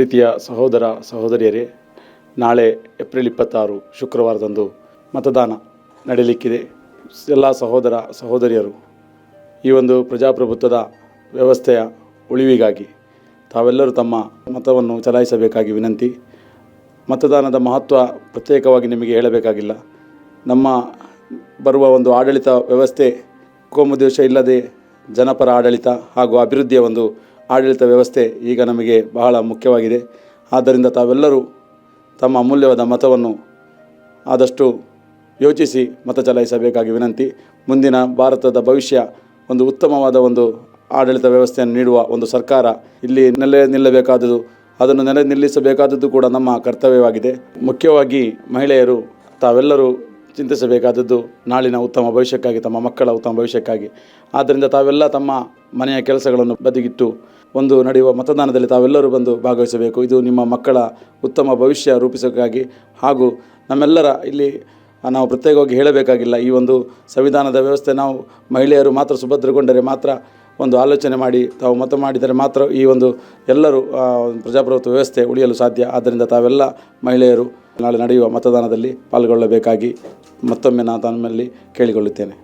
ಪ್ರೀತಿಯ ಸಹೋದರ ಸಹೋದರಿಯರೇ, ನಾಳೆ ಏಪ್ರಿಲ್ ಇಪ್ಪತ್ತಾರು ಶುಕ್ರವಾರದಂದು ಮತದಾನ ನಡೆಯಲಿಕ್ಕಿದೆ ಎಲ್ಲ ಸಹೋದರ ಸಹೋದರಿಯರು, ಈ ಒಂದು ಪ್ರಜಾಪ್ರಭುತ್ವದ ವ್ಯವಸ್ಥೆಯ ಉಳಿವಿಗಾಗಿ ತಾವೆಲ್ಲರೂ ತಮ್ಮ ಮತವನ್ನು ಚಲಾಯಿಸಬೇಕಾಗಿ ವಿನಂತಿ. ಮತದಾನದ ಮಹತ್ವ ಪ್ರತ್ಯೇಕವಾಗಿ ನಿಮಗೆ ಹೇಳಬೇಕಾಗಿಲ್ಲ. ನಮ್ಮ ಬರುವ ಒಂದು ಆಡಳಿತ ವ್ಯವಸ್ಥೆ ಕೋಮುದೇಶ ಇಲ್ಲದೆ ಜನಪರ ಆಡಳಿತ ಹಾಗೂ ಅಭಿವೃದ್ಧಿಯ ಒಂದು ಆಡಳಿತ ವ್ಯವಸ್ಥೆ ಈಗ ನಮಗೆ ಬಹಳ ಮುಖ್ಯವಾಗಿದೆ. ಆದ್ದರಿಂದ ತಾವೆಲ್ಲರೂ ತಮ್ಮ ಅಮೂಲ್ಯವಾದ ಮತವನ್ನು ಆದಷ್ಟು ಯೋಚಿಸಿ ಮತ ಚಲಾಯಿಸಬೇಕಾಗಿ ವಿನಂತಿ. ಮುಂದಿನ ಭಾರತದ ಭವಿಷ್ಯ ಒಂದು ಉತ್ತಮವಾದ ಒಂದು ಆಡಳಿತ ವ್ಯವಸ್ಥೆಯನ್ನು ನೀಡುವ ಒಂದು ಸರ್ಕಾರ ಇಲ್ಲಿ ನೆಲೆ ನಿಲ್ಲಬೇಕಾದುದು, ಅದನ್ನು ನೆಲೆ ನಿಲ್ಲಿಸಬೇಕಾದದ್ದು ಕೂಡ ನಮ್ಮ ಕರ್ತವ್ಯವಾಗಿದೆ. ಮುಖ್ಯವಾಗಿ ಮಹಿಳೆಯರು, ತಾವೆಲ್ಲರೂ ಚಿಂತಿಸಬೇಕಾದದ್ದು ನಾಳಿನ ಉತ್ತಮ ಭವಿಷ್ಯಕ್ಕಾಗಿ, ತಮ್ಮ ಮಕ್ಕಳ ಉತ್ತಮ ಭವಿಷ್ಯಕ್ಕಾಗಿ. ಆದ್ದರಿಂದ ತಾವೆಲ್ಲ ತಮ್ಮ ಮನೆಯ ಕೆಲಸಗಳನ್ನು ಬದಿಗಿಟ್ಟು ಒಂದು ನಡೆಯುವ ಮತದಾನದಲ್ಲಿ ತಾವೆಲ್ಲರೂ ಬಂದು ಭಾಗವಹಿಸಬೇಕು. ಇದು ನಿಮ್ಮ ಮಕ್ಕಳ ಉತ್ತಮ ಭವಿಷ್ಯ ರೂಪಿಸೋಕ್ಕಾಗಿ ಹಾಗೂ ನಮ್ಮೆಲ್ಲರ ಇಲ್ಲಿ ನಾವು ಪ್ರತ್ಯೇಕವಾಗಿ ಹೇಳಬೇಕಾಗಿಲ್ಲ. ಈ ಒಂದು ಸಂವಿಧಾನದ ವ್ಯವಸ್ಥೆ ನಾವು ಮಹಿಳೆಯರು ಮಾತ್ರ ಸುಭದ್ರಗೊಂಡರೆ ಮಾತ್ರ ಒಂದು ಆಲೋಚನೆ ಮಾಡಿ, ತಾವು ಮತ ಮಾಡಿದರೆ ಮಾತ್ರ ಈ ಒಂದು ಎಲ್ಲರೂ ಪ್ರಜಾಪ್ರಭುತ್ವ ವ್ಯವಸ್ಥೆ ಉಳಿಯಲು ಸಾಧ್ಯ. ಆದ್ದರಿಂದ ತಾವೆಲ್ಲ ಮಹಿಳೆಯರು ನಾಳೆ ನಡೆಯುವ ಮತದಾನದಲ್ಲಿ ಪಾಲ್ಗೊಳ್ಳಬೇಕಾಗಿ ಮತ್ತೊಮ್ಮೆ ನಾನು ತಮ್ಮಲ್ಲಿ ಕೇಳಿಕೊಳ್ಳುತ್ತೇನೆ.